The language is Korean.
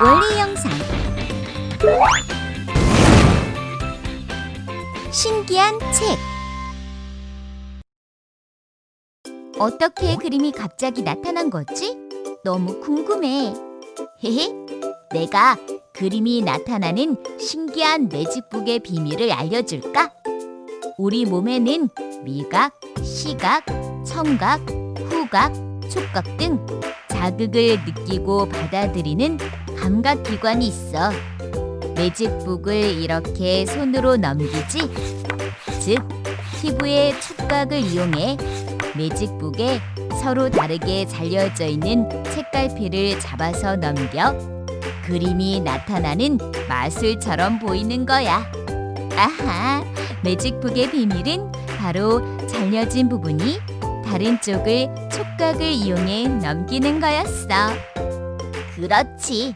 원리 영상 신기한 책 어떻게 그림이 갑자기 나타난 거지? 너무 궁금해. 헤헤, 내가 그림이 나타나는 신기한 매직북의 비밀을 알려줄까? 우리 몸에는 미각, 시각, 청각, 후각, 촉각 등 자극을 느끼고 받아들이는 감각 기관이 있어. 매직북을 이렇게 손으로 넘기지. 즉, 피부의 촉각을 이용해 매직북에 서로 다르게 잘려져 있는 책갈피를 잡아서 넘겨 그림이 나타나는 마술처럼 보이는 거야. 아하, 매직북의 비밀은 바로 잘려진 부분이 다른 쪽을 촉각을 이용해 넘기는 거였어. 그렇지.